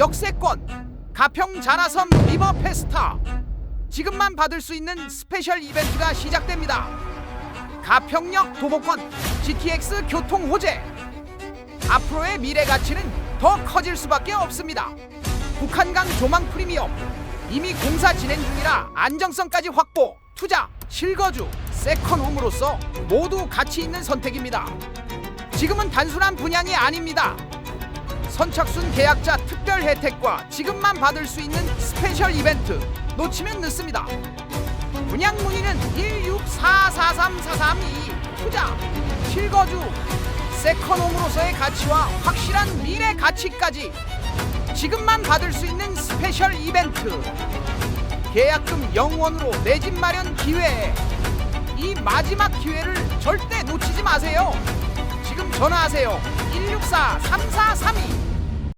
역세권 가평 자라섬 리버 페스타 지금만 받을 수 있는 스페셜 이벤트가 시작됩니다. 가평역 도보권 GTX 교통 호재 앞으로의 미래 가치는 더 커질 수밖에 없습니다. 북한강 조망 프리미엄 이미 공사 진행 중이라 안정성까지 확보 투자 실거주 세컨홈으로서 모두 가치 있는 선택입니다. 지금은 단순한 분양이 아닙니다. 선착순 계약자 특별 혜택과 지금만 받을 수 있는 스페셜 이벤트. 놓치면 늦습니다. 분양 문의는 164434322 투자 실거주 세컨홈으로서의 가치와 확실한 미래 가치까지 지금만 받을 수 있는 스페셜 이벤트. 계약금 0원으로 내 집 마련 기회에 이 마지막 기회를 절대 놓치지 마세요. 지금 전화하세요. 164-3432